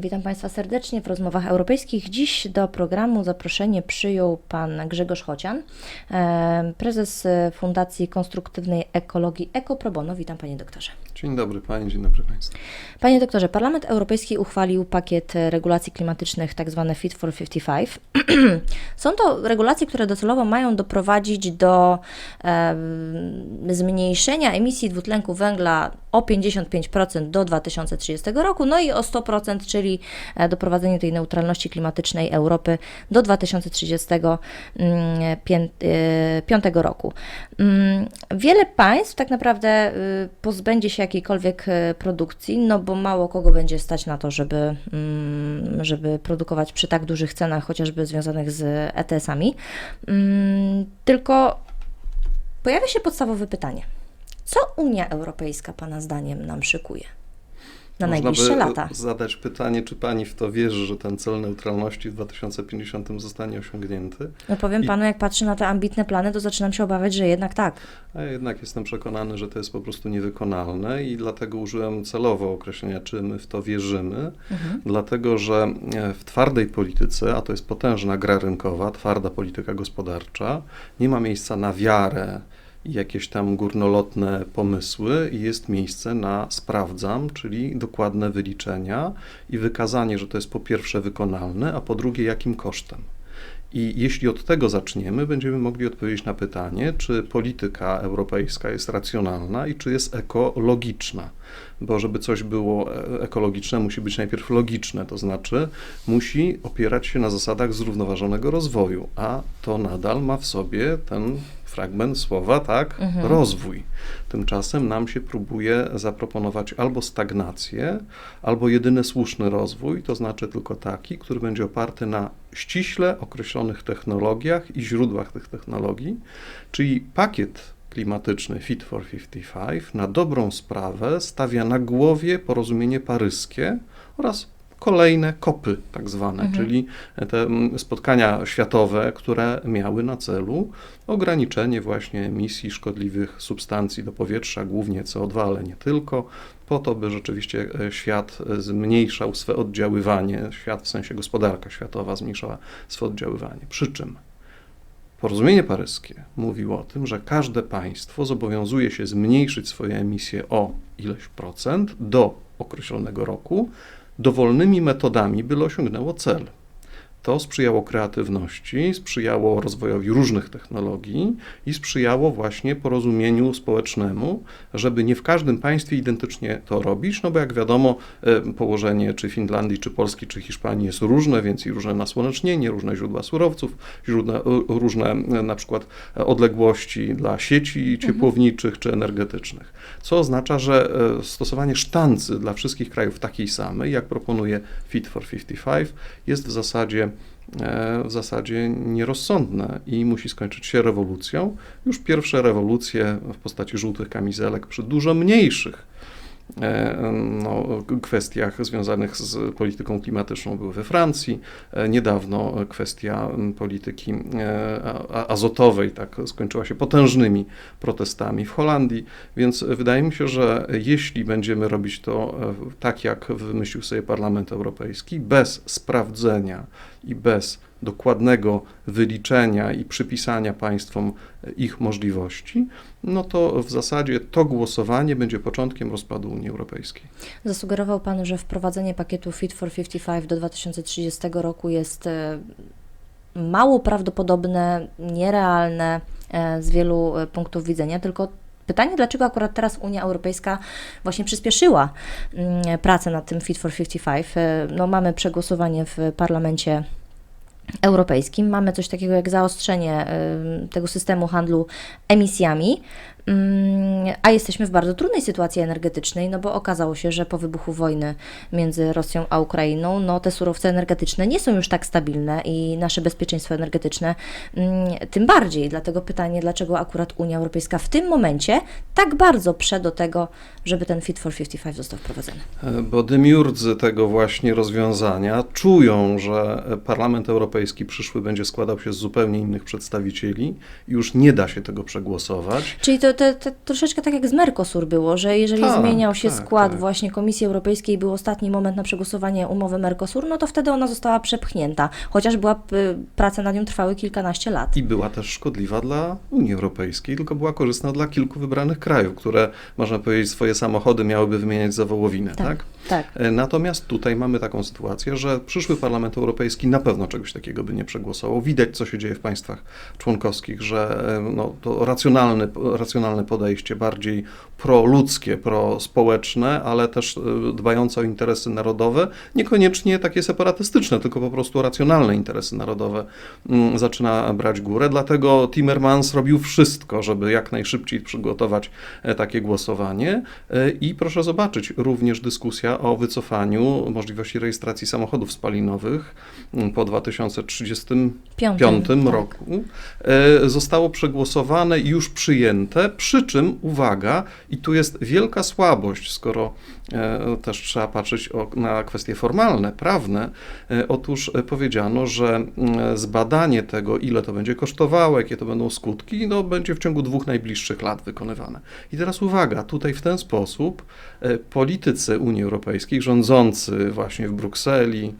Witam Państwa serdecznie w rozmowach europejskich. Dziś do programu zaproszenie przyjął Pan Grzegorz Chocian, prezes Fundacji Konstruktywnej Ekologii Eco Pro Bono. Witam Panie doktorze. Dzień dobry Pani, dzień dobry Państwu. Panie doktorze, Parlament Europejski uchwalił pakiet regulacji klimatycznych, tak zwane Fit for 55. Są to regulacje, które docelowo mają doprowadzić do e, zmniejszenia emisji dwutlenku węgla o 55% do 2030 roku, no i o 100%, czyli e, doprowadzenie tej neutralności klimatycznej Europy do 2035 roku. Mm, Wiele państw tak naprawdę y, pozbędzie się jakiejkolwiek e, produkcji, no bo mało kogo będzie stać na to, żeby, mm, żeby produkować przy tak dużych cenach, chociażby związanych z ETS-ami. Mm, Tylko pojawia się podstawowe pytanie. Co Unia Europejska Pana zdaniem nam szykuje na Można najbliższe by lata? zadać pytanie, czy Pani w to wierzy, że ten cel neutralności w 2050 zostanie osiągnięty? No powiem I- Panu, jak patrzę na te ambitne plany, to zaczynam się obawiać, że jednak tak. A ja jednak jestem przekonany, że to jest po prostu niewykonalne i dlatego użyłem celowo określenia, czy my w to wierzymy, Mhm. dlatego że e, w twardej polityce, a to jest potężna gra rynkowa, twarda polityka gospodarcza, nie ma miejsca na wiarę jakieś tam górnolotne pomysły i jest miejsce na sprawdzam, czyli dokładne wyliczenia i wykazanie, że to jest po pierwsze wykonalne, a po drugie jakim kosztem. I jeśli od tego zaczniemy, będziemy mogli odpowiedzieć na pytanie, czy polityka europejska jest racjonalna i czy jest ekologiczna. Bo żeby coś było e, ekologiczne, musi być najpierw logiczne, to znaczy musi opierać się na zasadach zrównoważonego rozwoju, a to nadal ma w sobie ten fragment słowa, tak, Mhm. rozwój. Tymczasem nam się próbuje zaproponować albo stagnację, albo jedyny słuszny rozwój, to znaczy tylko taki, który będzie oparty na ściśle określonych technologiach i źródłach tych technologii, czyli pakiet klimatyczny Fit for 55 na dobrą sprawę stawia na głowie porozumienie paryskie oraz kolejne kopy tak zwane, Mhm. czyli te mm, spotkania światowe, które miały na celu ograniczenie właśnie emisji szkodliwych substancji do powietrza, głównie CO2, ale nie tylko, po to, by rzeczywiście e, świat e, zmniejszał swe oddziaływanie, świat w sensie gospodarka światowa zmniejszała swe oddziaływanie. Przy czym porozumienie paryskie mówiło o tym, że każde państwo zobowiązuje się zmniejszyć swoje emisje o ileś procent do określonego roku dowolnymi metodami, byle osiągnęło cel. To sprzyjało kreatywności, sprzyjało rozwojowi różnych technologii i sprzyjało właśnie porozumieniu społecznemu, żeby nie w każdym państwie identycznie to robić, no bo jak wiadomo, e, położenie czy Finlandii, czy Polski, czy Hiszpanii jest różne, więc i różne nasłonecznienie, różne źródła surowców, źródła, e, różne e, na przykład odległości dla sieci ciepłowniczych czy energetycznych. Co oznacza, że stosowanie sztancy dla wszystkich krajów takiej samej, jak proponuje Fit for 55, jest w zasadzie w zasadzie nierozsądne i musi skończyć się rewolucją. Już pierwsze rewolucje w postaci żółtych kamizelek przy dużo mniejszych e, no, kwestiach związanych z polityką klimatyczną były we Francji. E, Niedawno kwestia polityki e, azotowej tak skończyła się potężnymi protestami w Holandii, więc wydaje mi się, że jeśli będziemy robić to e, tak, jak wymyślił sobie Parlament Europejski, bez sprawdzenia i bez dokładnego wyliczenia i przypisania państwom ich możliwości, no to w zasadzie to głosowanie będzie początkiem rozpadu Unii Europejskiej. Zasugerował Pan, że wprowadzenie pakietu Fit for 55 do 2030 roku jest e, mało prawdopodobne, nierealne e, z wielu e, punktów widzenia, tylko pytanie, dlaczego akurat teraz Unia Europejska właśnie przyspieszyła mm, pracę nad tym Fit for 55. E, No, mamy przegłosowanie w parlamencie europejskim. Mamy coś takiego jak zaostrzenie tego systemu handlu emisjami, a jesteśmy w bardzo trudnej sytuacji energetycznej, no bo okazało się, że po wybuchu wojny między Rosją a Ukrainą, no te surowce energetyczne nie są już tak stabilne i nasze bezpieczeństwo energetyczne mm, tym bardziej. Dlatego pytanie, dlaczego akurat Unia Europejska w tym momencie tak bardzo prze do tego, żeby ten Fit for 55 został wprowadzony. Bo demiurdzy tego właśnie rozwiązania czują, że Parlament Europejski przyszły będzie składał się z zupełnie innych przedstawicieli i już nie da się tego przegłosować. Czyli to to, to, to troszeczkę tak jak z Mercosur było, że jeżeli Tak, zmieniał się tak, skład tak. właśnie Komisji Europejskiej, był ostatni moment na przegłosowanie umowy Mercosur, no to wtedy ona została przepchnięta, chociaż była, y, prace nad nią trwały kilkanaście lat. I była też szkodliwa dla Unii Europejskiej, tylko była korzystna dla kilku wybranych krajów, które, można powiedzieć, swoje samochody miałyby wymieniać za wołowinę, tak? Tak, tak. E, Natomiast tutaj mamy taką sytuację, że przyszły Parlament Europejski na pewno czegoś takiego by nie przegłosował. Widać, co się dzieje w państwach członkowskich, że e, no, to racjonalne, racjonalne podejście, bardziej proludzkie, prospołeczne, ale też e, dbające o interesy narodowe, niekoniecznie takie separatystyczne, tylko po prostu racjonalne interesy narodowe mm, zaczyna brać górę. Dlatego Timmermans robił wszystko, żeby jak najszybciej przygotować takie głosowanie. I proszę zobaczyć, również dyskusja o wycofaniu możliwości rejestracji samochodów spalinowych po 2035 Piątym, tak. roku e, zostało przegłosowane i już przyjęte. Przy czym, uwaga, i tu jest wielka słabość, skoro też trzeba patrzeć na kwestie formalne, prawne. E, Otóż e, powiedziano, że zbadanie tego, ile to będzie kosztowało, jakie to będą skutki, no, będzie w ciągu dwóch najbliższych lat wykonywane. I teraz uwaga, tutaj w ten sposób e, politycy Unii Europejskiej, rządzący właśnie w Brukseli, e,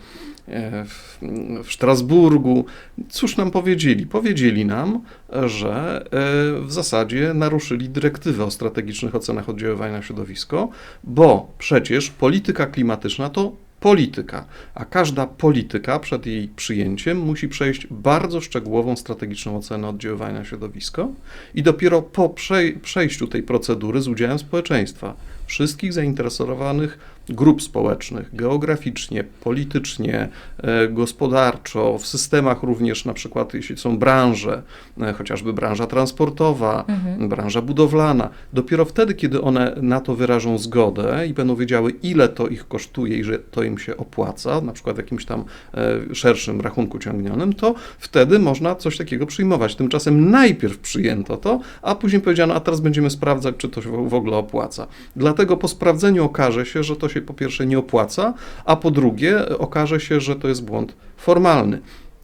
w, Strasburgu, cóż nam powiedzieli? Powiedzieli nam, że e, w zasadzie naruszyli dyrektywę o strategicznych ocenach oddziaływania na środowisko, bo przecież polityka klimatyczna to polityka, a każda polityka przed jej przyjęciem musi przejść bardzo szczegółową strategiczną ocenę oddziaływania na środowisko i dopiero po przej- przejściu tej procedury z udziałem społeczeństwa, wszystkich zainteresowanych grup społecznych, geograficznie, politycznie, e, gospodarczo, w systemach również, na przykład jeśli są branże, e, chociażby branża transportowa, Mhm. branża budowlana, dopiero wtedy, kiedy one na to wyrażą zgodę i będą wiedziały, ile to ich kosztuje i że to im się opłaca, na przykład w jakimś tam e, szerszym rachunku ciągnionym, to wtedy można coś takiego przyjmować. Tymczasem najpierw przyjęto to, a później powiedziano, a teraz będziemy sprawdzać, czy to się w w ogóle opłaca. Dlatego po sprawdzeniu okaże się, że to się po pierwsze nie opłaca, a po drugie okaże się, że to jest błąd formalny.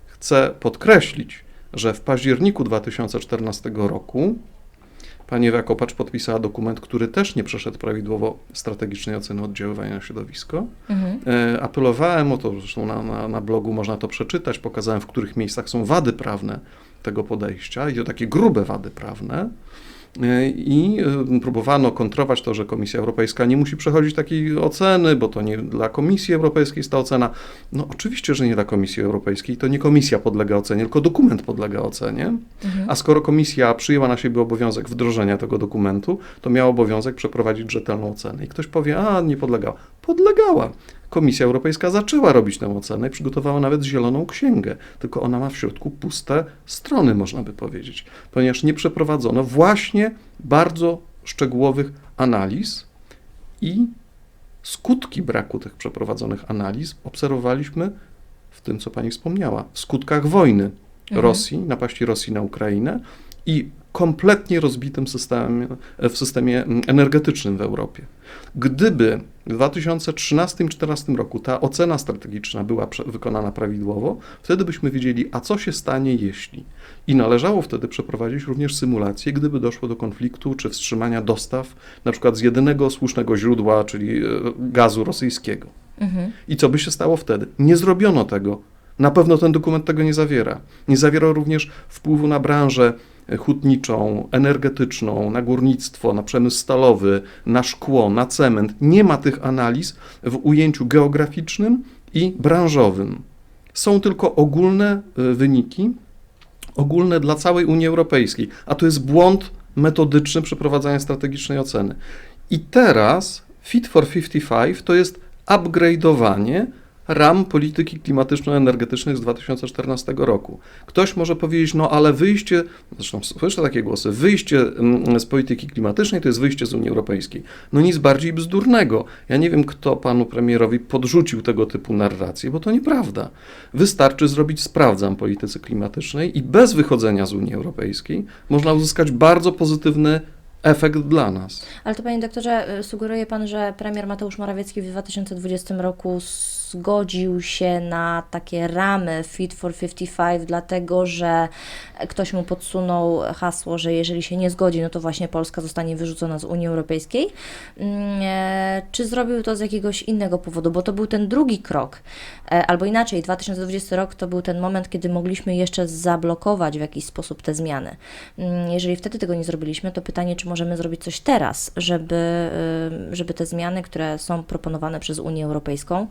Chcę podkreślić, że w październiku 2014 roku pani Ewa Kopacz podpisała dokument, który też nie przeszedł prawidłowo strategicznej oceny oddziaływania na środowisko. Mhm. E, Apelowałem o to, zresztą na, na, na blogu można to przeczytać, pokazałem w których miejscach są wady prawne tego podejścia i to takie grube wady prawne. I e, próbowano kontrować to, że Komisja Europejska nie musi przechodzić takiej oceny, bo to nie dla Komisji Europejskiej jest ta ocena. No oczywiście, że nie dla Komisji Europejskiej, to nie Komisja podlega ocenie, tylko dokument podlega ocenie. Mhm. A skoro Komisja przyjęła na siebie obowiązek wdrożenia tego dokumentu, to miała obowiązek przeprowadzić rzetelną ocenę. I ktoś powie, a nie podlegała. Podlegała. Komisja Europejska zaczęła robić tę ocenę i przygotowała nawet zieloną księgę, tylko ona ma w środku puste strony, można by powiedzieć, ponieważ nie przeprowadzono właśnie bardzo szczegółowych analiz i skutki braku tych przeprowadzonych analiz obserwowaliśmy w tym, co pani wspomniała, w skutkach wojny Mhm. Rosji, napaści Rosji na Ukrainę i kompletnie rozbitym systemie, w systemie mm, energetycznym w Europie. Gdyby w 2013-2014 roku ta ocena strategiczna była wykonana prawidłowo, wtedy byśmy wiedzieli, a co się stanie, jeśli. I należało wtedy przeprowadzić również symulację, gdyby doszło do konfliktu czy wstrzymania dostaw, na przykład z jedynego słusznego źródła, czyli e, gazu rosyjskiego. Mhm. I co by się stało wtedy? Nie zrobiono tego. Na pewno ten dokument tego nie zawiera. Nie zawiera również wpływu na branżę hutniczą, energetyczną, na górnictwo, na przemysł stalowy, na szkło, na cement. Nie ma tych analiz w ujęciu geograficznym i branżowym. Są tylko ogólne e, wyniki, ogólne dla całej Unii Europejskiej, a to jest błąd metodyczny przeprowadzania strategicznej oceny. I teraz Fit for 55 to jest upgrade'owanie ram polityki klimatyczno-energetycznej z 2014 roku. Ktoś może powiedzieć, no ale wyjście, zresztą słyszę takie głosy, wyjście mm, z polityki klimatycznej to jest wyjście z Unii Europejskiej. No nic bardziej bzdurnego. Ja nie wiem, kto panu premierowi podrzucił tego typu narrację, bo to nieprawda. Wystarczy zrobić sprawdzam polityce klimatycznej i bez wychodzenia z Unii Europejskiej można uzyskać bardzo pozytywny efekt dla nas. Ale to panie doktorze, y, sugeruje pan, że premier Mateusz Morawiecki w 2020 roku zgodził się na takie ramy Fit for 55, dlatego że ktoś mu podsunął hasło, że jeżeli się nie zgodzi, no to właśnie Polska zostanie wyrzucona z Unii Europejskiej. Mm, e, Czy zrobił to z jakiegoś innego powodu? Bo to był ten drugi krok, E, albo inaczej, 2020 rok to był ten moment, kiedy mogliśmy jeszcze zablokować w jakiś sposób te zmiany. Mm, Jeżeli wtedy tego nie zrobiliśmy, to pytanie, czy możemy zrobić coś teraz, żeby, y, żeby te zmiany, które są proponowane przez Unię Europejską,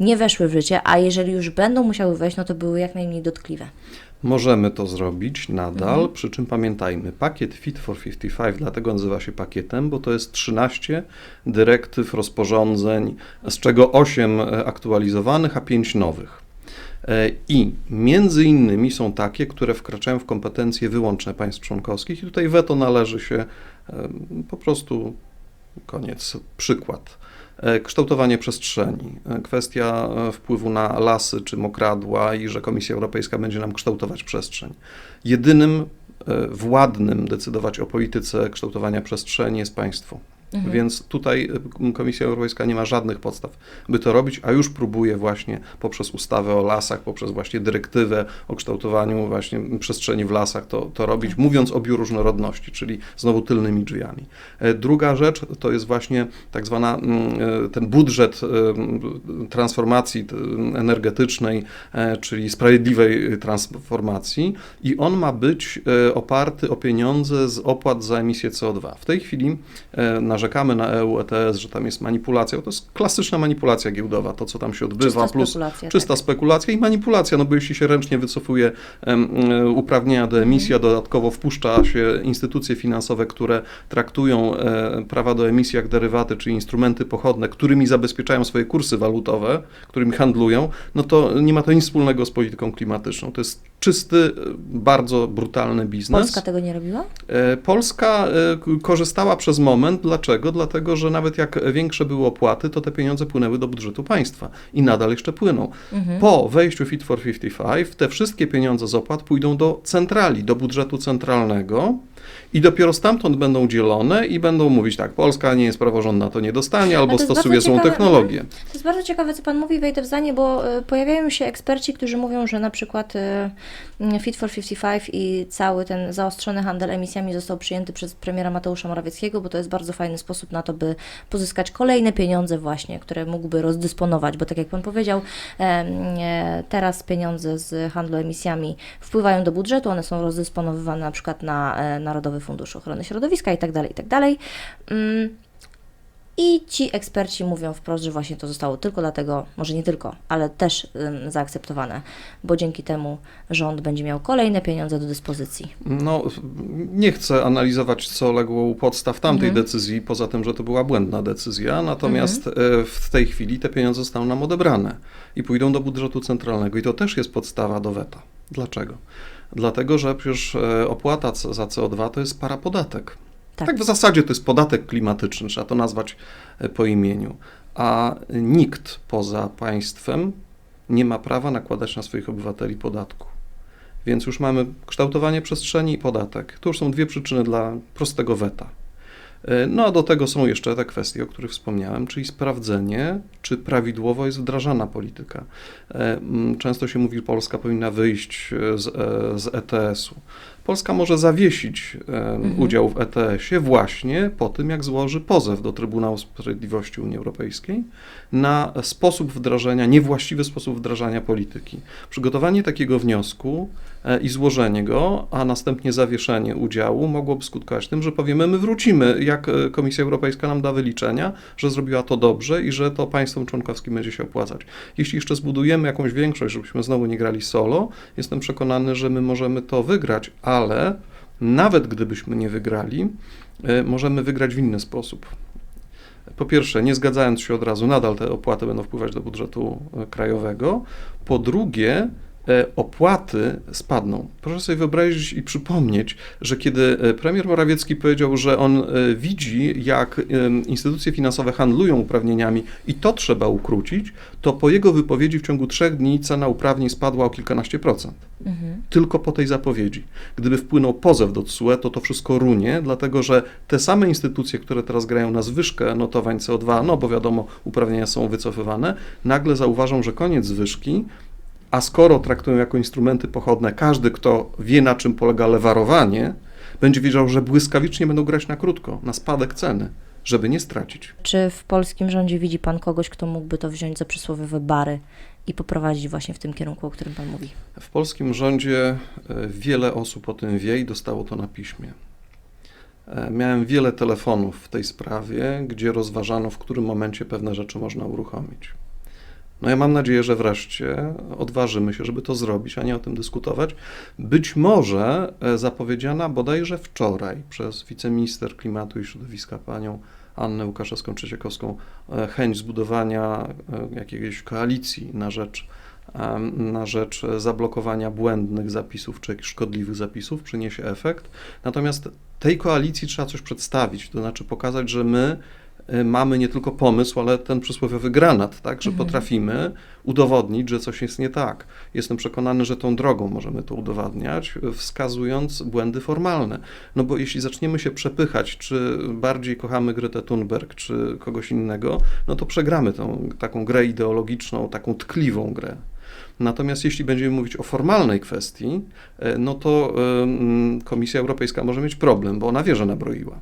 nie weszły w życie, a jeżeli już będą musiały wejść, no to były jak najmniej dotkliwe. Możemy to zrobić nadal, przy czym pamiętajmy, pakiet Fit for 55 dlatego nazywa się pakietem, bo to jest 13 dyrektyw, rozporządzeń, z czego 8 aktualizowanych, a 5 nowych. E, I między innymi są takie, które wkraczają w kompetencje wyłączne państw członkowskich i tutaj weto należy się e, po prostu koniec. Przykład. E, Kształtowanie przestrzeni, e, kwestia e, wpływu na lasy czy mokradła i że Komisja Europejska będzie nam kształtować przestrzeń. Jedynym władnym decydować o polityce kształtowania przestrzeni jest państwo. Mhm. Więc tutaj e, Komisja Europejska nie ma żadnych podstaw, by to robić, a już próbuje właśnie poprzez ustawę o lasach, poprzez właśnie dyrektywę o kształtowaniu właśnie przestrzeni w lasach to, to robić, mówiąc o bioróżnorodności, czyli znowu tylnymi drzwiami. E, Druga rzecz to jest właśnie tak zwana mm, e, ten budżet transformacji energetycznej, czyli sprawiedliwej transformacji i on ma być oparty o pieniądze z opłat za emisję CO2. W tej chwili e, narzekamy na EU ETS, że tam jest manipulacja. To jest klasyczna manipulacja giełdowa, to co tam się odbywa, Czysta plus spekulacja, czysta tak. spekulacja i manipulacja, no bo jeśli się ręcznie wycofuje e, uprawnienia do emisji, a dodatkowo wpuszcza się instytucje finansowe, które traktują e, prawa do emisji jak derywaty, czy instrumenty pochodne, którymi zabezpieczają swoje kursy walutowe, którymi handlują, no to nie ma to nic wspólnego z polityką klimatyczną. To jest czysty, e, bardzo brutalny biznes. Polska tego nie robiła? E, Polska e, korzystała przez moment. Dlaczego? Dlatego, że nawet jak większe były opłaty, to te pieniądze płynęły do budżetu państwa i nadal jeszcze płyną. Mhm. Po wejściu Fit for 55 te wszystkie pieniądze z opłat pójdą do centrali, do budżetu centralnego i dopiero stamtąd będą dzielone i będą mówić tak, Polska nie jest praworządna, to nie dostanie, albo stosuje złą technologię. To jest bardzo ciekawe, co Pan mówi, wejdę w zdanie, bo y, pojawiają się eksperci, którzy mówią, że na przykład y, Fit for 55 i cały ten zaostrzony handel emisjami został przyjęty przez premiera Mateusza Morawieckiego, bo to jest bardzo fajny sposób na to, by pozyskać kolejne pieniądze właśnie, które mógłby rozdysponować, bo tak jak Pan powiedział, e, teraz pieniądze z handlu emisjami wpływają do budżetu, one są rozdysponowywane na przykład na e, Narodowy Fundusz Ochrony Środowiska i tak dalej, i tak. Mm, i ci eksperci mówią wprost, że właśnie to zostało tylko dlatego, może nie tylko, ale też ym, zaakceptowane, bo dzięki temu rząd będzie miał kolejne pieniądze do dyspozycji. No, nie chcę analizować, co legło u podstaw tamtej Mhm. decyzji, poza tym, że to była błędna decyzja, natomiast e, w tej chwili te pieniądze zostaną nam odebrane i pójdą do budżetu centralnego i to też jest podstawa do weta. Dlaczego? Dlatego, że przecież e, opłata za CO2 to jest parapodatek. Tak. Tak w zasadzie to jest podatek klimatyczny, trzeba to nazwać e, po imieniu. A nikt poza państwem nie ma prawa nakładać na swoich obywateli podatku. Więc już mamy kształtowanie przestrzeni i podatek. To już są dwie przyczyny dla prostego weta. E, No a do tego są jeszcze te kwestie, o których wspomniałem, czyli sprawdzenie, czy prawidłowo jest wdrażana polityka. E, Często się mówi, że Polska powinna wyjść z, e, z ETS-u. Polska może zawiesić Mhm. udział w ETS-ie właśnie po tym, jak złoży pozew do Trybunału Sprawiedliwości Unii Europejskiej na sposób wdrażania, niewłaściwy sposób wdrażania polityki. Przygotowanie takiego wniosku e, i złożenie go, a następnie zawieszenie udziału mogłoby skutkować tym, że powiemy, my wrócimy, jak e, Komisja Europejska nam da wyliczenia, że zrobiła to dobrze i że to państwom członkowskim będzie się opłacać. Jeśli jeszcze zbudujemy jakąś większość, żebyśmy znowu nie grali solo, jestem przekonany, że my możemy to wygrać, ale nawet gdybyśmy nie wygrali, e, możemy wygrać w inny sposób. Po pierwsze, nie zgadzając się od razu, nadal te opłaty będą wpływać do budżetu e, krajowego. Po drugie, opłaty spadną. Proszę sobie wyobrazić i przypomnieć, że kiedy e, premier Morawiecki powiedział, że on e, widzi, jak instytucje finansowe handlują uprawnieniami i to trzeba ukrócić, to po jego wypowiedzi w ciągu trzech dni cena uprawnień spadła o kilkanaście procent Mhm. tylko po tej zapowiedzi. Gdyby wpłynął pozew do TSUE, to to wszystko runie, dlatego że te same instytucje, które teraz grają na zwyżkę notowań CO2, no bo wiadomo, uprawnienia są wycofywane, nagle zauważą, że koniec zwyżki, a skoro traktują jako instrumenty pochodne, każdy, kto wie, na czym polega lewarowanie, będzie wiedział, że błyskawicznie będą grać na krótko, na spadek ceny, żeby nie stracić. Czy w polskim rządzie widzi Pan kogoś, kto mógłby to wziąć za przysłowiowe bary i poprowadzić właśnie w tym kierunku, o którym Pan mówi? W polskim rządzie e, wiele osób o tym wie i dostało to na piśmie. E, Miałem wiele telefonów w tej sprawie, gdzie rozważano, w którym momencie pewne rzeczy można uruchomić. No ja mam nadzieję, że wreszcie odważymy się, żeby to zrobić, a nie o tym dyskutować. Być może e, zapowiedziana bodajże wczoraj przez wiceminister klimatu i środowiska panią Annę Łukaszewską-Trzeciakowską e, chęć zbudowania e, jakiejś koalicji na rzecz na rzecz zablokowania błędnych zapisów czy szkodliwych zapisów przyniesie efekt. Natomiast tej koalicji trzeba coś przedstawić, to znaczy pokazać, że my mamy nie tylko pomysł, ale ten przysłowiowy granat, tak, że Mhm. potrafimy udowodnić, że coś jest nie tak. Jestem przekonany, że tą drogą możemy to udowadniać, y, wskazując błędy formalne. No bo jeśli zaczniemy się przepychać, czy bardziej kochamy Gretę Thunberg, czy kogoś innego, no to przegramy tą taką grę ideologiczną, taką tkliwą grę. Natomiast jeśli będziemy mówić o formalnej kwestii, e, no to Komisja Europejska może mieć problem, bo ona wie, że nabroiła.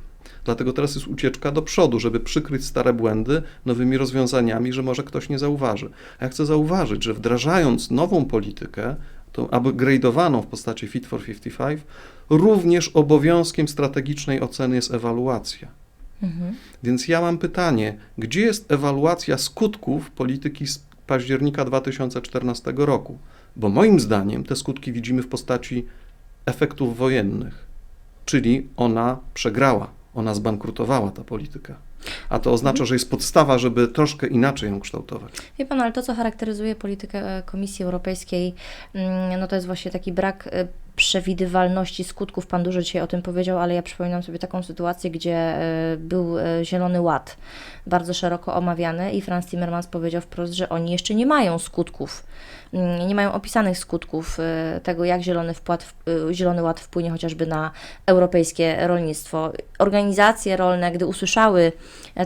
Dlatego teraz jest ucieczka do przodu, żeby przykryć stare błędy nowymi rozwiązaniami, że może ktoś nie zauważy. A ja chcę zauważyć, że wdrażając nową politykę, tą upgrade'owaną w postaci Fit for 55, również obowiązkiem strategicznej oceny jest ewaluacja. Mhm. Więc ja mam pytanie, gdzie jest ewaluacja skutków polityki z października 2014 roku? Bo moim zdaniem te skutki widzimy w postaci efektów wojennych, czyli ona przegrała, ona zbankrutowała ta polityka. A to oznacza, że jest podstawa, żeby troszkę inaczej ją kształtować. Wie Pan, ale to, co charakteryzuje politykę e, Komisji Europejskiej, mm, no to jest właśnie taki brak e, przewidywalności skutków. Pan dużo dzisiaj o tym powiedział, ale ja przypominam sobie taką sytuację, gdzie e, był e, Zielony Ład, bardzo szeroko omawiany i Franz Timmermans powiedział wprost, że oni jeszcze nie mają skutków, mm, nie mają opisanych skutków e, tego, jak Zielony, wpłat, Zielony Ład wpłynie chociażby na europejskie rolnictwo. Organizacje rolne, gdy usłyszały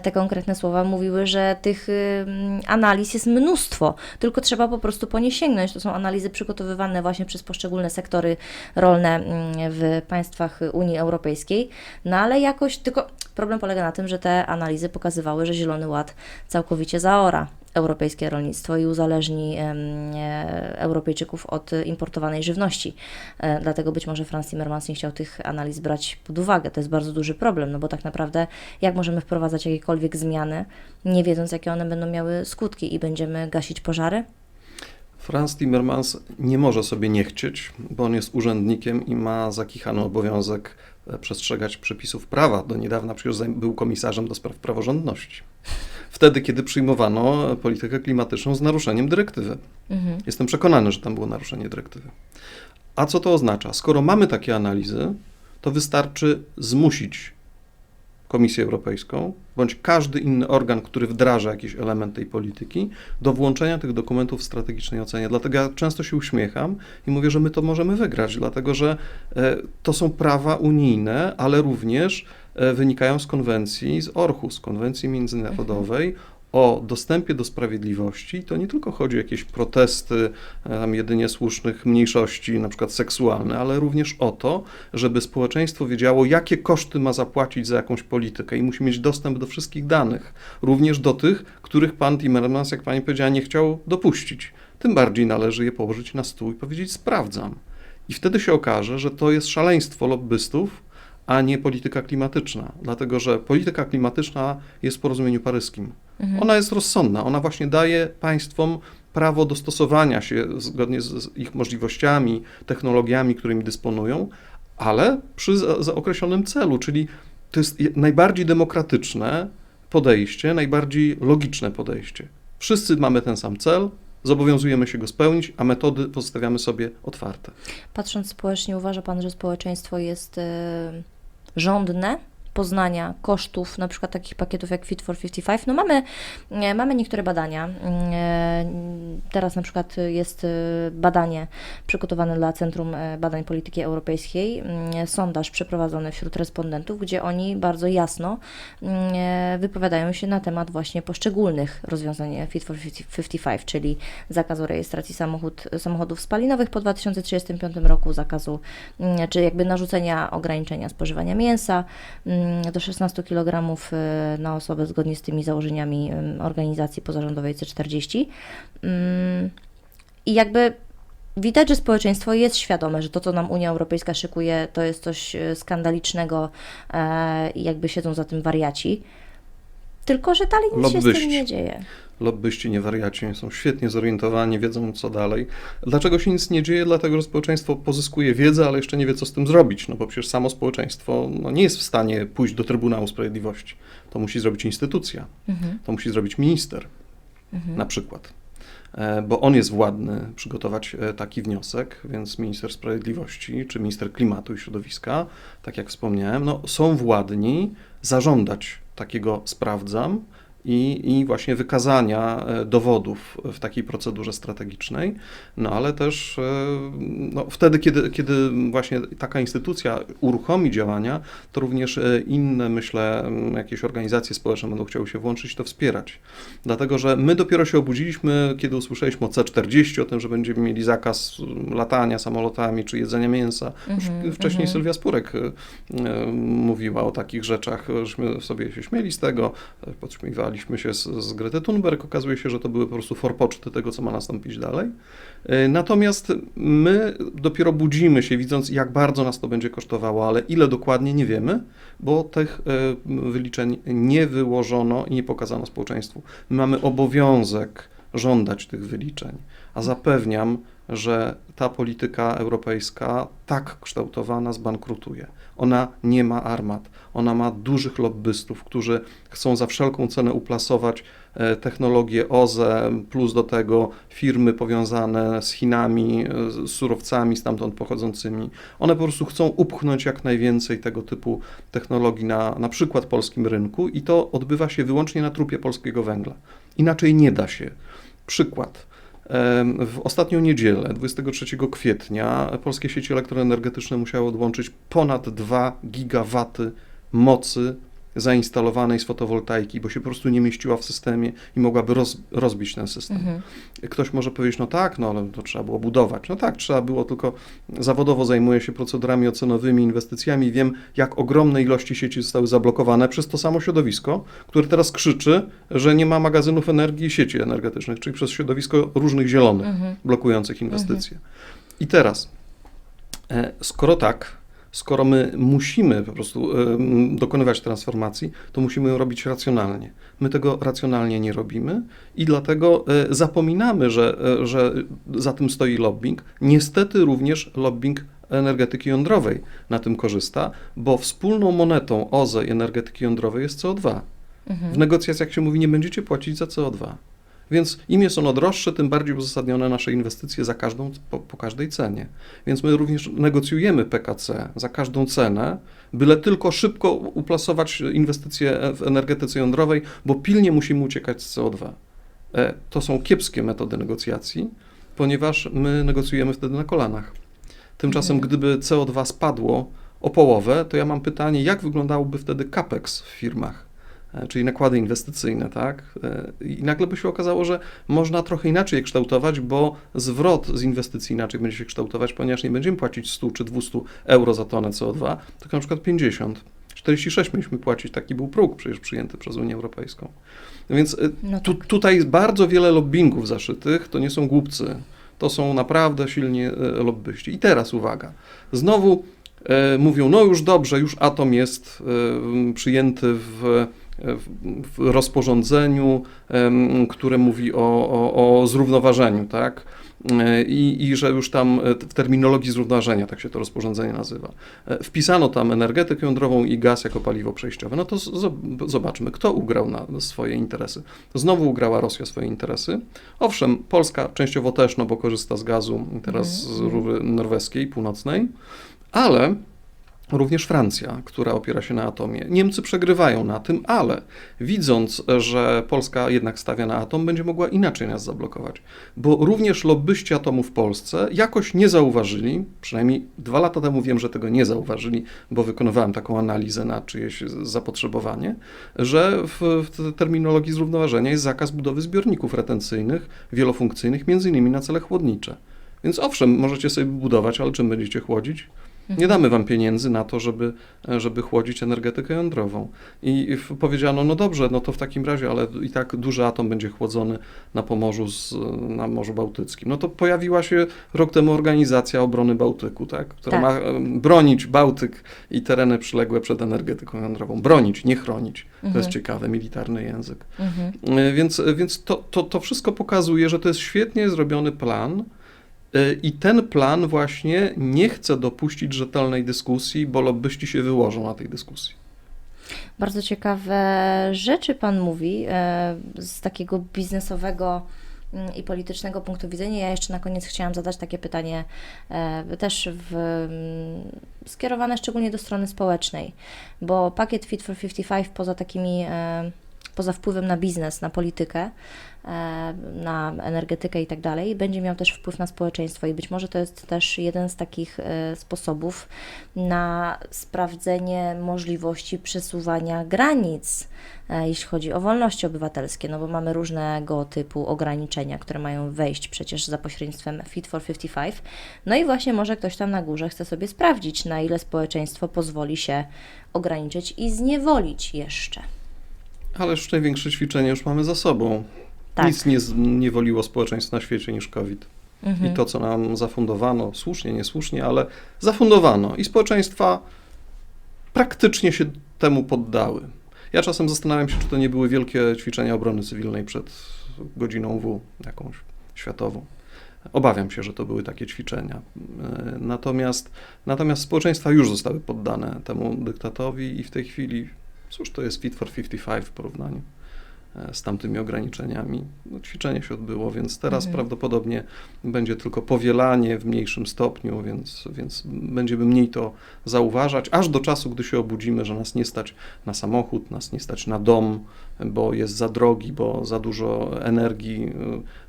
te konkretne słowa, mówiły, że tych mm, analiz jest mnóstwo, tylko trzeba po prostu po nie sięgnąć. To są analizy przygotowywane właśnie przez poszczególne sektory rolne mm, w państwach Unii Europejskiej, no ale jakoś tylko problem polega na tym, że te analizy pokazywały, że Zielony Ład całkowicie zaora europejskie rolnictwo i uzależni e, Europejczyków od importowanej żywności. E, Dlatego być może Franz Timmermans nie chciał tych analiz brać pod uwagę. To jest bardzo duży problem, no bo tak naprawdę jak możemy wprowadzać jakiekolwiek zmiany, nie wiedząc, jakie one będą miały skutki i będziemy gasić pożary? Franz Timmermans nie może sobie nie chcieć, bo on jest urzędnikiem i ma zakichany obowiązek e, przestrzegać przepisów prawa. Do niedawna przecież był komisarzem do spraw praworządności. Wtedy, kiedy przyjmowano politykę klimatyczną z naruszeniem dyrektywy. Mhm. Jestem przekonany, że tam było naruszenie dyrektywy. A co to oznacza? Skoro mamy takie analizy, to wystarczy zmusić Komisję Europejską bądź każdy inny organ, który wdraża jakiś element tej polityki, do włączenia tych dokumentów w strategicznej ocenie. Dlatego ja często się uśmiecham i mówię, że my to możemy wygrać, dlatego że e, to są prawa unijne, ale również e, wynikają z konwencji z Orhus, konwencji międzynarodowej o dostępie do sprawiedliwości. To nie tylko chodzi o jakieś protesty e, tam jedynie słusznych mniejszości, na przykład seksualne, ale również o to, żeby społeczeństwo wiedziało, jakie koszty ma zapłacić za jakąś politykę i musi mieć dostęp do wszystkich danych, również do tych, których pan Timmermans, jak pani powiedziała, nie chciał dopuścić. Tym bardziej należy je położyć na stół i powiedzieć: Sprawdzam. I wtedy się okaże, że to jest szaleństwo lobbystów, a nie polityka klimatyczna, dlatego że polityka klimatyczna jest w porozumieniu paryskim. Mhm. Ona jest rozsądna, ona właśnie daje państwom prawo dostosowania się zgodnie z, ich możliwościami, technologiami, którymi dysponują, ale przy za, za określonym celu, czyli to jest je- najbardziej demokratyczne podejście, najbardziej logiczne podejście. Wszyscy mamy ten sam cel, zobowiązujemy się go spełnić, a metody pozostawiamy sobie otwarte. Patrząc społecznie, uważa Pan, że społeczeństwo jest e, żądne poznania kosztów na przykład takich pakietów jak Fit for 55? No mamy, mamy niektóre badania. E, Teraz na przykład jest e, badanie przygotowane dla Centrum e, Badań Polityki Europejskiej, mm, sondaż przeprowadzony wśród respondentów, gdzie oni bardzo jasno mm, wypowiadają się na temat właśnie poszczególnych rozwiązań Fit for 55, czyli zakazu rejestracji samochód, samochodów spalinowych po 2035 roku, zakazu, mm, czy jakby narzucenia ograniczenia spożywania mięsa mm, do 16 kg y, na osobę zgodnie z tymi założeniami ym, organizacji pozarządowej C40. Ym, I jakby widać, że społeczeństwo jest świadome, że to, co nam Unia Europejska szykuje, to jest coś y, skandalicznego e, i jakby siedzą za tym wariaci. Tylko, że dalej nic się z tym Lobbyści. nie dzieje. Lobbyści, nie wariaci, są świetnie zorientowani, wiedzą co dalej. Dlaczego się nic nie dzieje? Dlatego, że społeczeństwo pozyskuje wiedzę, ale jeszcze nie wie, co z tym zrobić. No bo przecież samo społeczeństwo no, nie jest w stanie pójść do Trybunału Sprawiedliwości. To musi zrobić instytucja, Mhm. to musi zrobić minister Mhm. na przykład. E, Bo on jest władny przygotować e, taki wniosek, więc minister sprawiedliwości czy minister klimatu i środowiska, tak jak wspomniałem, no, są władni zażądać takiego sprawdzam i, i właśnie wykazania e, dowodów w takiej procedurze strategicznej, no ale też e, no, wtedy, kiedy, kiedy właśnie taka instytucja uruchomi działania, to również e, inne, myślę, jakieś organizacje społeczne będą chciały się włączyć i to wspierać. Dlatego, że my dopiero się obudziliśmy, kiedy usłyszeliśmy o C40, o tym, że będziemy mieli zakaz latania samolotami czy jedzenia mięsa. Mhm, wcześniej mhm. Sylwia Spurek mówiła o takich rzeczach, żeśmy sobie się śmieli z tego, e, podśmiewaliśmy się z, z Grety Thunberg. Okazuje się, że to były po prostu forpoczty tego, co ma nastąpić dalej. E, Natomiast my dopiero budzimy się, widząc, jak bardzo nas to będzie kosztowało, ale ile dokładnie nie wiemy, bo tych e, wyliczeń nie wyłożono i nie pokazano społeczeństwu. My mamy obowiązek żądać tych wyliczeń, a zapewniam, że ta polityka europejska tak kształtowana zbankrutuje. Ona nie ma armat, ona ma dużych lobbystów, którzy chcą za wszelką cenę uplasować e, technologię OZE, plus do tego firmy powiązane z Chinami, e, z surowcami stamtąd pochodzącymi. One po prostu chcą upchnąć jak najwięcej tego typu technologii na, na przykład polskim rynku i to odbywa się wyłącznie na trupie polskiego węgla. Inaczej nie da się. Przykład. W ostatnią niedzielę, 23 kwietnia, polskie sieci elektroenergetyczne musiały odłączyć ponad 2 gigawaty mocy zainstalowanej z fotowoltaiki, bo się po prostu nie mieściła w systemie i mogłaby roz, rozbić ten system. Mhm. Ktoś może powiedzieć, no tak, no ale to trzeba było budować. No tak, trzeba było, tylko zawodowo zajmuję się procedurami ocenowymi, inwestycjami wiem, jak ogromne ilości sieci zostały zablokowane przez to samo środowisko, które teraz krzyczy, że nie ma magazynów energii i sieci energetycznych, czyli przez środowisko różnych zielonych, Mhm. blokujących inwestycje. I teraz, e, skoro tak, skoro my musimy po prostu dokonywać transformacji, to musimy ją robić racjonalnie. My tego racjonalnie nie robimy i dlatego e, zapominamy, że, e, że za tym stoi lobbying. Niestety również lobbying energetyki jądrowej na tym korzysta, bo wspólną monetą OZE i energetyki jądrowej jest CO2. Mhm. W negocjacjach się mówi, nie będziecie płacić za CO2. Więc im jest ono droższe, tym bardziej uzasadnione nasze inwestycje za każdą, po, po każdej cenie. Więc my również negocjujemy PKC za każdą cenę, byle tylko szybko uplasować inwestycje w energetyce jądrowej, bo pilnie musimy uciekać z CO2. E, To są kiepskie metody negocjacji, ponieważ my negocjujemy wtedy na kolanach. Tymczasem, Mhm. gdyby CO2 spadło o połowę, to ja mam pytanie, jak wyglądałby wtedy capex w firmach? E, czyli nakłady inwestycyjne, tak? E, I nagle by się okazało, że można trochę inaczej je kształtować, bo zwrot z inwestycji inaczej będzie się kształtować, ponieważ nie będziemy płacić 100 czy 200 euro za tonę CO2, tylko na przykład 50. 46 mieliśmy płacić, taki był próg przecież przyjęty przez Unię Europejską. Więc e, No tu, tak. tutaj jest bardzo wiele lobbingów zaszytych, to nie są głupcy, to są naprawdę silnie e, lobbyści. I teraz uwaga, znowu e, mówią, no już dobrze, już atom jest e, przyjęty w, w, rozporządzeniu, które mówi o, o, o zrównoważeniu, tak? E, I, I że już tam e, w terminologii zrównoważenia, tak się to rozporządzenie nazywa, e, wpisano tam energetykę jądrową i gaz jako paliwo przejściowe. No to z- zob- zobaczmy, kto ugrał na swoje interesy. Znowu ugrała Rosja swoje interesy. Owszem, Polska częściowo też, no bo korzysta z gazu teraz z rury norweskiej, północnej, ale również Francja, która opiera się na atomie. Niemcy przegrywają na tym, ale widząc, że Polska jednak stawia na atom, będzie mogła inaczej nas zablokować. Bo również lobbyści atomu w Polsce jakoś nie zauważyli, przynajmniej dwa lata temu wiem, że tego nie zauważyli, bo wykonywałem taką analizę na czyjeś zapotrzebowanie, że w, w terminologii zrównoważenia jest zakaz budowy zbiorników retencyjnych, wielofunkcyjnych, między innymi na cele chłodnicze. Więc owszem, możecie sobie budować, ale czym będziecie chłodzić? Nie damy wam pieniędzy na to, żeby, żeby chłodzić energetykę jądrową. I powiedziano, no dobrze, no to w takim razie, ale i tak duży atom będzie chłodzony na Pomorzu, z, na Morzu Bałtyckim. No to pojawiła się rok temu Organizacja Obrony Bałtyku, tak, która Tak. ma em, bronić Bałtyk i tereny przyległe przed energetyką jądrową. Bronić, nie chronić. To jest Mhm. ciekawe, militarny język. Mhm. E, Więc, więc to, to, to wszystko pokazuje, że to jest świetnie zrobiony plan. E, I ten plan właśnie nie chce dopuścić rzetelnej dyskusji, bo lobbyści się wyłożą na tej dyskusji. Bardzo ciekawe rzeczy Pan mówi e, z takiego biznesowego mm, i politycznego punktu widzenia. Ja jeszcze na koniec chciałam zadać takie pytanie, e, też w, mm, skierowane szczególnie do strony społecznej, bo pakiet Fit for 55 poza takimi, poza wpływem na biznes, na politykę, na energetykę i tak dalej, będzie miał też wpływ na społeczeństwo i być może to jest też jeden z takich e, sposobów na sprawdzenie możliwości przesuwania granic, e, jeśli chodzi o wolności obywatelskie, no bo mamy różnego typu ograniczenia, które mają wejść przecież za pośrednictwem Fit for 55. No i właśnie może ktoś tam na górze chce sobie sprawdzić, na ile społeczeństwo pozwoli się ograniczyć i zniewolić jeszcze. Ale już największe ćwiczenie już mamy za sobą. Tak. Nic nie zniewoliło społeczeństw na świecie niż COVID. Mhm. I to, co nam zafundowano, słusznie, niesłusznie, ale zafundowano i społeczeństwa praktycznie się temu poddały. Ja czasem zastanawiam się, czy to nie były wielkie ćwiczenia obrony cywilnej przed godziną W, jakąś światową. Obawiam się, że to były takie ćwiczenia. E, Natomiast, natomiast społeczeństwa już zostały poddane temu dyktatowi i w tej chwili, cóż to jest Fit for 55 w porównaniu z tamtymi ograniczeniami. No, ćwiczenie się odbyło, więc teraz Mhm. prawdopodobnie będzie tylko powielanie w mniejszym stopniu, więc, więc będziemy mniej to zauważać, aż do czasu, gdy się obudzimy, że nas nie stać na samochód, nas nie stać na dom, bo jest za drogi, bo za dużo energii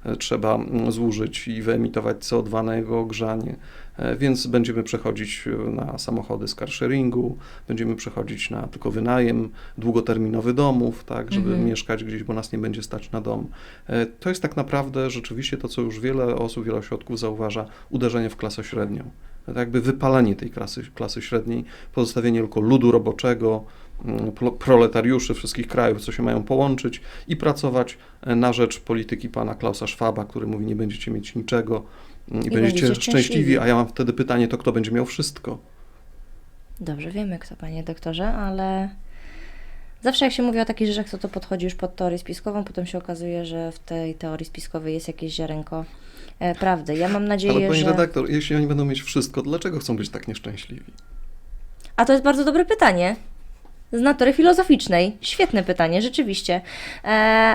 y, trzeba mm, zużyć i wyemitować CO2 na jego ogrzanie. E, Więc będziemy przechodzić y, na samochody z carsharingu, będziemy przechodzić na tylko wynajem długoterminowy domów, tak, żeby Mhm. mieszkać gdzieś, bo nas nie będzie stać na dom. E, To jest tak naprawdę rzeczywiście to, co już wiele osób, wiele ośrodków zauważa, uderzenie w klasę średnią. Tak jakby wypalanie tej klasy, klasy średniej, pozostawienie tylko ludu roboczego, mm, pro- proletariuszy wszystkich krajów, co się mają połączyć i pracować e, na rzecz polityki pana Klausa Schwaba, który mówi, nie będziecie mieć niczego i, będziecie będziecie szczęśliwi, szczęśliwi. a ja mam wtedy pytanie, to kto będzie miał wszystko? Dobrze wiemy, kto, panie doktorze, ale zawsze jak się mówi o takich rzeczach, to to podchodzi już pod teorię spiskową, potem się okazuje, że w tej teorii spiskowej jest jakieś ziarenko e, prawdy. Ja mam nadzieję, Ale pani że... redaktor, jeśli oni będą mieć wszystko, dlaczego chcą być tak nieszczęśliwi? A to jest bardzo dobre pytanie. Z natury filozoficznej. Świetne pytanie, rzeczywiście. E,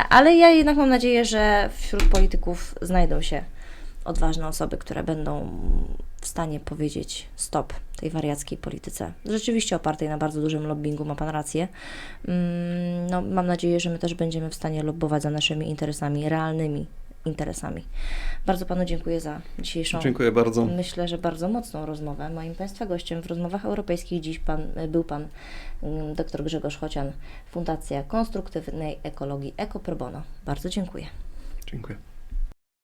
ale ja jednak mam nadzieję, że wśród polityków znajdą się odważne osoby, które będą w stanie powiedzieć stop tej wariackiej polityce. Rzeczywiście opartej na bardzo dużym lobbingu, ma Pan rację. Mm, no, mam nadzieję, że my też będziemy w stanie lobbować za naszymi interesami, realnymi interesami. Bardzo Panu dziękuję za dzisiejszą Dziękuję bardzo. Myślę, że bardzo mocną rozmowę. Moim Państwa gościem w rozmowach europejskich dziś pan, był Pan mm, dr Grzegorz Chocian, Fundacja Konstruktywnej Ekologii Eco Pro Bono. Bardzo dziękuję. Dziękuję.